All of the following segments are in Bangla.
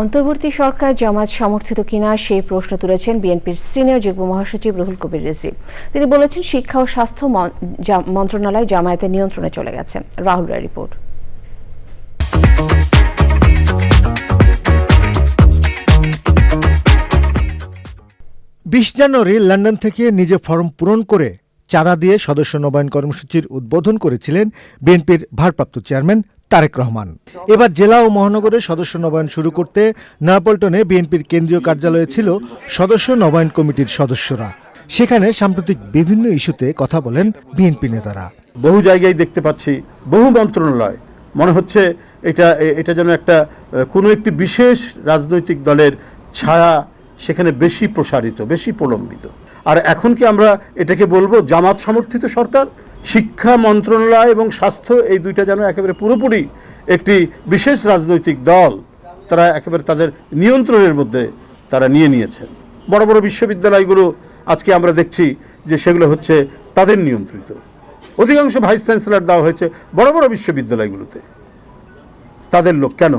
অন্তর্বর্তী সরকার জামাত সমর্থিত কিনা সেই প্রশ্ন তুলেছেন বিএনপির সিনিয়র যুগ্ম মহাসচিব রুহুল কবির রিজভী। তিনি বলেছেন, শিক্ষা ও স্বাস্থ্য মন্ত্রণালয় জামায়াতের নিয়ন্ত্রণে চলে গেছে। রাহুল রায় রিপোর্ট। বিশ জানুয়ারি লন্ডন থেকে নিজে ফর্ম পূরণ করে চাঁদা দিয়ে সদস্য নবায়ন কর্মসূচির উদ্বোধন করেছিলেন বিএনপির ভারপ্রাপ্ত চেয়ারম্যান তারেক রহমান। এবার জেলা ও মহানগরের সদস্য নবায়ন শুরু করতে নয়াপল্টনে বিএনপির কেন্দ্রীয় কার্যালয়ে ছিল সদস্য নবায়ন কমিটির সদস্যরা। সেখানে সাম্প্রতিক বিভিন্ন ইস্যুতে কথা বলেন বিএনপি নেতারা। বহু জায়গায় দেখতে পাচ্ছি, বহু মন্ত্রণালয়। মনে হচ্ছে এটা এটা যেন একটা, কোনো একটি বিশেষ রাজনৈতিক দলের ছায়া সেখানে বেশি প্রসারিত, বেশি প্রলম্বিত। আর এখন কি আমরা এটাকে বলব জামাত সমর্থিত সরকার? শিক্ষা মন্ত্রণালয় এবং স্বাস্থ্য এই দুইটা যেন একেবারে পুরোপুরি একটি বিশেষ রাজনৈতিক দল তারা একেবারে তাদের নিয়ন্ত্রণের মধ্যে তারা নিয়ে নিয়েছেন। বড় বড় বিশ্ববিদ্যালয়গুলো আজকে আমরা দেখছি যে সেগুলো হচ্ছে তাদের নিয়ন্ত্রিত। অধিকাংশ ভাইস চ্যান্সেলর দেওয়া হয়েছে বড় বড় বিশ্ববিদ্যালয়গুলোতে। তাদের লোক কেন?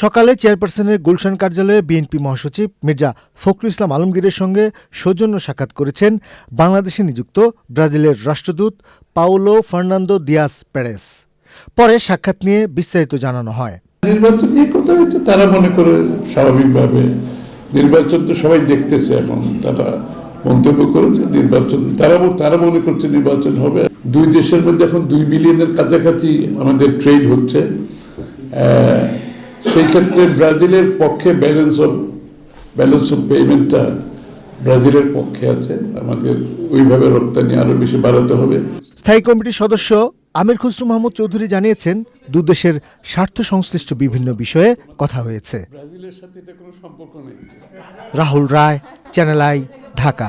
সকালে চেয়ারপারসনের গুলশান কার্যালয়ে বিএনপি মহাসচিব মির্জা ফখরুল ইসলাম আলমগীরের সঙ্গে সৌজন্য সাক্ষাৎ করেছেন বাংলাদেশে নিযুক্ত ব্রাজিলের রাষ্ট্রদূত পাওলো ফার্নান্দো দিয়াস প্যারেস। পরে সাক্ষাৎ নিয়ে বিস্তারিত জানানো হয়। নির্বাচন নিয়ে কথা হচ্ছে তারা মনে করে স্বাভাবিকভাবে নির্বাচন তো সবাই দেখতেছে এখন, তারা মন্তব্য করেছে নির্বাচন, তারা তারা মনে করছে নির্বাচন হবে। দুই দেশের মধ্যে এখন দুই বিলিয়নের কাছাকাছি আমাদের ট্রেড হচ্ছে। সেই ক্ষেত্রে ব্রাজিলের পক্ষে ব্যালেন্স অফ ব্যালেন্স অফ পেমেন্টটা ব্রাজিলের পক্ষে আছে। আমাদের ওইভাবে রপ্তানি আরও বেশি বাড়াতে হবে। স্থায়ী কমিটির সদস্য আমির খুসরু মাহমুদ চৌধুরী জানিয়েছেন দুদেশের স্বার্থ সংশ্লিষ্ট বিভিন্ন বিষয়ে কথা হয়েছে। Rahul Roy Channel I Dhaka.